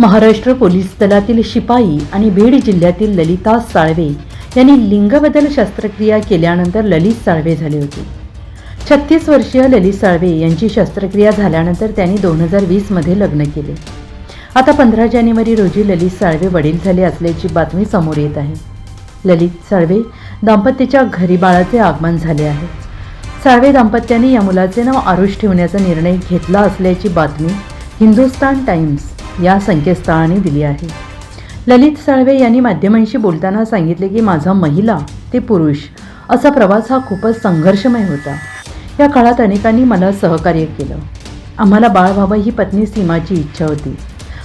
Maharashtra police दलातील शिपाई आणि बीड जिल्ह्यातील ललिता साळवे यांनी लिंगबदल शस्त्रक्रिया केल्यानंतर ललित साळवे झाले होते. छत्तीस वर्षीय ललित साळवे यांची शस्त्रक्रिया झाल्यानंतर त्यांनी दोन हजार वीसमध्ये लग्न केले. आता पंधरा जानेवारी रोजी ललित साळवे वडील झाले असल्याची बातमी समोर येत आहे. ललित साळवे दाम्पत्याच्या घरी बाळाचे आगमन झाले आहे. साळवे दाम्पत्याने या मुलाचे नाव आरुष ठेवण्याचा निर्णय घेतला असल्याची बातमी हिंदुस्तान टाइम्स या संकेतस्थळाने दिली आहे. ललित साळवे यांनी माध्यमांशी बोलताना सांगितले की माझा महिला ते पुरुष असा प्रवास हा खूपच संघर्षमय होता. या काळात अनेकांनी मला सहकार्य केलं. आम्हाला बाळ व्हावं ही पत्नी सीमाची इच्छा होती.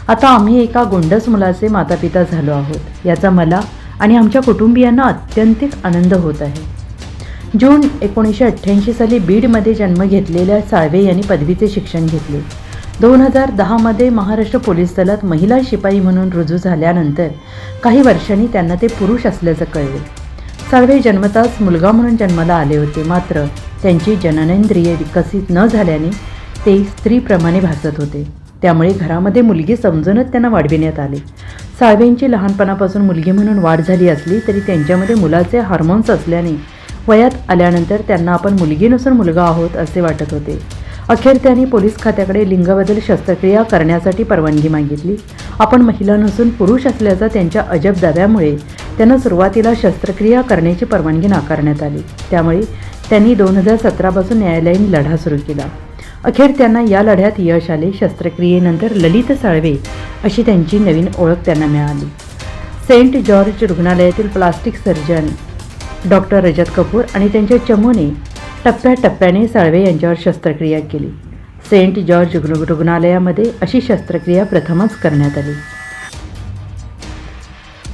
आता आम्ही एका गोंडस मुलाचे मातापिता झालो आहोत. याचा मला आणि आमच्या कुटुंबियांना अत्यंतिक आनंद होत आहे. जून एकोणीसशे अठ्ठ्याऐंशी साली बीडमध्ये जन्म घेतलेल्या साळवे यांनी पदवीचे शिक्षण घेतले. दोन हजार दहामध्ये महाराष्ट्र पोलीस दलात महिला शिपाई म्हणून रुजू झाल्यानंतर काही वर्षांनी त्यांना ते पुरुष असल्याचं कळले. साळवे जन्मताच मुलगा म्हणून जन्माला आले होते. मात्र त्यांची जननेंद्रिय विकसित न झाल्याने ते स्त्रीप्रमाणे भासत होते. त्यामुळे घरामध्ये मुलगी समजूनच त्यांना वाढविण्यात आले. साळवेंची लहानपणापासून मुलगी म्हणून वाढ झाली असली तरी त्यांच्यामध्ये मुलाचे हार्मोन्स असल्याने वयात आल्यानंतर त्यांना आपण मुलगी नसून मुलगा आहोत असे वाटत होते. अखेर त्यांनी पोलीस खात्याकडे लिंगबदल शस्त्रक्रिया करण्यासाठी परवानगी मागितली. आपण महिला नसून पुरुष असल्याचा त्यांच्या अजब दाव्यामुळे त्यांना सुरुवातीला शस्त्रक्रिया करण्याची परवानगी नाकारण्यात आली. त्यामुळे त्यांनी दोन हजार सतरापासून न्यायालयीन लढा सुरू केला. अखेर त्यांना या लढ्यात यश आले. शस्त्रक्रियेनंतर ललित साळवे अशी त्यांची नवीन ओळख त्यांना मिळाली. सेंट जॉर्ज रुग्णालयातील plastic surgeon doctor Rajat Kapoor आणि त्यांच्या चमूने टप्प्याटप्प्याने साळवे यांच्यावर शस्त्रक्रिया केली. सेंट जॉर्ज रुग्णालयामध्ये अशी शस्त्रक्रिया प्रथमच करण्यात आली.